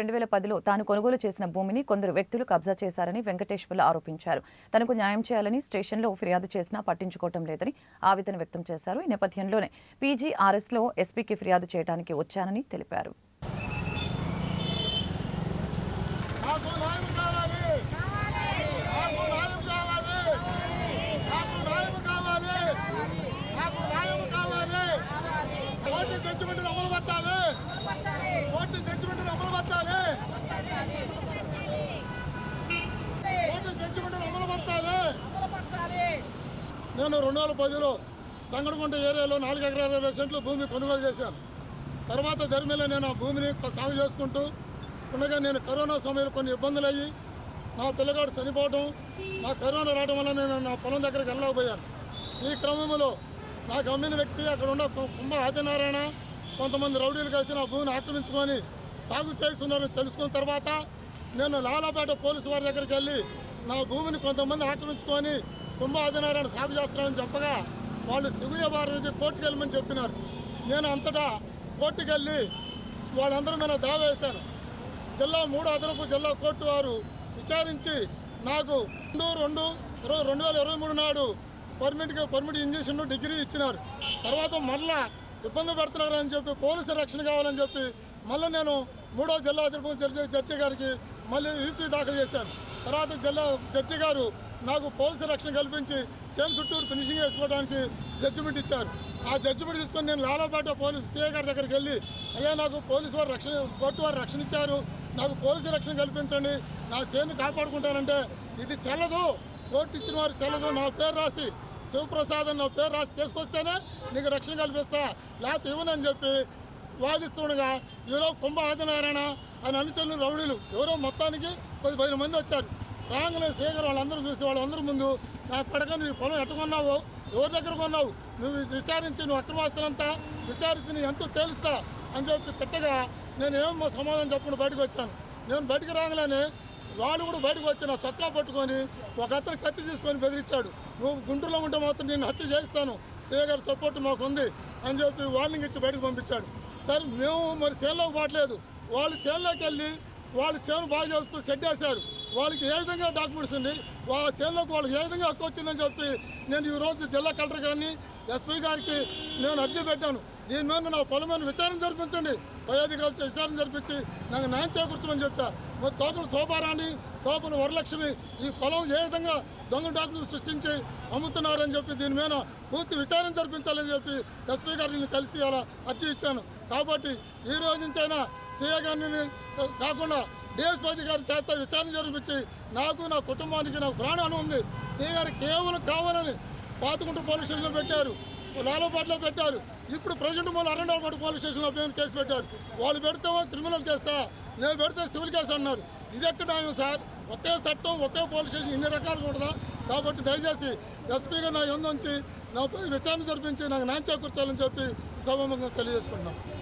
రెండు వేల పదిలో తాను కొనుగోలు చేసిన భూమిని కొందరు వ్యక్తులు కబ్జా చేశారని వెంకటేశ్వర్లు ఆరోపించారు. తనకు న్యాయం చేయాలని స్టేషన్లో ఫిర్యాదు చేసినా పట్టించుకోవటం లేదని ఆవేదన వ్యక్తం చేశారు. ఈ నేపథ్యంలోనే పీజీఆర్ఎస్లో ఎస్పీకి ఫిర్యాదు చేయడానికి వచ్చానని తెలిపారు. కోర్టు జడ్జిమెంట్ అమలుపరచాలి కోర్టు జడ్జిమెంట్ అమలు కోర్టు జడ్జిమెంట్ అమలుపరచాలి నేను రెండు వేల పదిలో సంగడగుంట ఏరియాలో నాలుగు ఎకరాల ఇరవై సెంట్లు భూమి కొనుగోలు చేశాను. తర్వాత ధర్మేలో నేను ఆ భూమిని సాగు చేసుకుంటూ ఉండగా నేను కరోనా సమయంలో కొన్ని ఇబ్బందులు అయ్యి నా పిల్లగాడు చనిపోవడం నా కరోనా రావడం వల్ల నేను నా పొలం దగ్గరికి వెళ్ళకపోయాను ఈ క్రమంలో నాకు అమ్మిన వ్యక్తి అక్కడ ఉన్న కుంభ ఆదినారాయణ కొంతమంది రౌడీలు కలిసి నా భూమిని ఆక్రమించుకొని సాగు చేస్తున్నారని తెలుసుకున్న తర్వాత నేను లాలాపేట పోలీసు వారి దగ్గరికి వెళ్ళి నా భూమిని కొంతమంది ఆక్రమించుకొని కుంభ ఆదినారాయణ సాగు చేస్తున్నారని చెప్పగా వాళ్ళు సివిల్ వారి కోర్టుకు వెళ్ళమని చెప్పినారు. నేను అంతటా కోర్టుకు వెళ్ళి వాళ్ళందరూ మీద దావా వేశాను జిల్లా మూడు అదనపు జిల్లా కోర్టు వారు విచారించి నాకు రెండు రెండు ఇరవై రెండు వేల ఇరవై మూడు నాడు పర్మిట్కి పర్మిట్ ఇంజక్షన్ డిగ్రీ ఇచ్చినారు. తర్వాత మళ్ళా ఇబ్బంది పెడుతున్నారని చెప్పి పోలీసు రక్షణ కావాలని చెప్పి మళ్ళీ నేను మూడో జిల్లా అదనపు జడ్జి గారికి మళ్ళీ యూపీ దాఖలు చేశాను. తర్వాత జిల్లా జడ్జి గారు నాకు పోలీసు రక్షణ కల్పించి సేమ్ చుట్టూరు ఫినిషింగ్ వేసుకోవడానికి జడ్జిమెంట్ ఇచ్చారు. ఆ జడ్జిమెంట్ తీసుకొని నేను లాలాపేట పోలీసు సీఏ గారి దగ్గరికి వెళ్ళి అయ్యా నాకు పోలీసు వారు రక్షణ కోర్టు వారు రక్షణ ఇచ్చారు. నాకు పోలీసు రక్షణ కల్పించండి. నా సేను కాపాడుకుంటానంటే ఇది చెల్లదు. కోర్టు ఇచ్చిన వారు చెల్లదు. నా పేరు రాసి శివప్రసాద్ అని నా పేరు రాసి తీసుకొస్తేనే నీకు రక్షణ కల్పిస్తా. లేకపోతే ఇవ్వనని చెప్పి వాదిస్తుండగా ఈరోజు కుంభ ఆదినారాయణ అని అనుచరులు రౌడీలు. ఎవరో మొత్తానికి పది పదిహేను మంది వచ్చారు. రాగానే శేఖర్ వాళ్ళందరూ చూసి వాళ్ళందరూ ముందు నా పడక నువ్వు పొలం ఎట్టుకున్నావు? ఎవరి దగ్గర కొన్నావు? నువ్వు ఇది విచారించి నువ్వు అక్రమాస్తులంతా విచారిస్తే నీ ఎంతో తేలుస్తా అని చెప్పి తిట్టగా నేను ఏం సమాధానం చెప్పకుండా బయటకు వచ్చాను. నేను బయటికి రాగానే వాళ్ళు కూడా బయటకు వచ్చి నా చొక్కా పట్టుకొని ఒక అతను కత్తి తీసుకొని బెదిరించాడు. నువ్వు గుంటూరులో ఉంటే మాత్రం నేను హత్య చేస్తాను సే సపోర్ట్ మాకుంది అని చెప్పి వార్నింగ్ ఇచ్చి బయటకు పంపించాడు. సరే మేము మరి చేనులోకి పోవట్లేదు. వాళ్ళు చేనులోకి వెళ్ళి వాళ్ళు చేను బాగా చెబుతూ సెట్ వేశారు వాళ్ళకి ఏ విధంగా డాక్యుమెంట్స్ ఉంది? వాళ్ళ చేనులోకి వాళ్ళకి ఏ విధంగా హక్కు వచ్చిందని చెప్పి నేను ఈరోజు జిల్లా కలెక్టర్ గారిని ఎస్పీ గారికి నేను అర్జీ పెట్టాను. దీని మీద నా పొలం మీద విచారణ జరిపించండి. పై అధికారులతో విచారణ జరిపించి నాకు న్యాయం చేకూర్చమని చెప్తా. మరి తోపులు శోభారాణి తోపులు వరలక్ష్మి ఈ పొలం ఏ విధంగా దొంగ డాక్యుమెంట్ సృష్టించి అమ్ముతున్నారని చెప్పి దీని మీద పూర్తి విచారణ జరిపించాలని చెప్పి ఎస్పీ గారిని కలిసి అలా అర్జీ ఇచ్చాను. కాబట్టి ఈ రోజు నుంచైనా సీఏ గారిని కాకుండా డిఎస్పీ అధికారి చేత విచారణ జరిపించి నాకు నా కుటుంబానికి నాకు ప్రాణాన్ని ఉంది. సీఏ గారు కేవలం కావాలని పాతుకుంటూ పోలీస్ స్టేషన్లో పెట్టారు. లాలోపాట్లో పెట్టారు. ఇప్పుడు ప్రజెంట్ మూల అరండవపాటు పోలీస్ స్టేషన్లో పైన కేసు పెట్టారు. వాళ్ళు పెడితే క్రిమినల్ కేసా? నేను పెడితే సివిల్ కేసు అన్నారు. ఇది ఎక్కడ న్యాయం సార్? ఒకే చట్టం ఒకే పోలీస్ స్టేషన్ ఇన్ని రకాలుగా ఉంటుందా? కాబట్టి దయచేసి ఎస్పీగా నా ఉంచి నాపై విచారణ జరిపించి నాకు న్యాయం చేకూర్చాలని చెప్పి సభముఖంగా తెలియజేసుకుంటున్నాను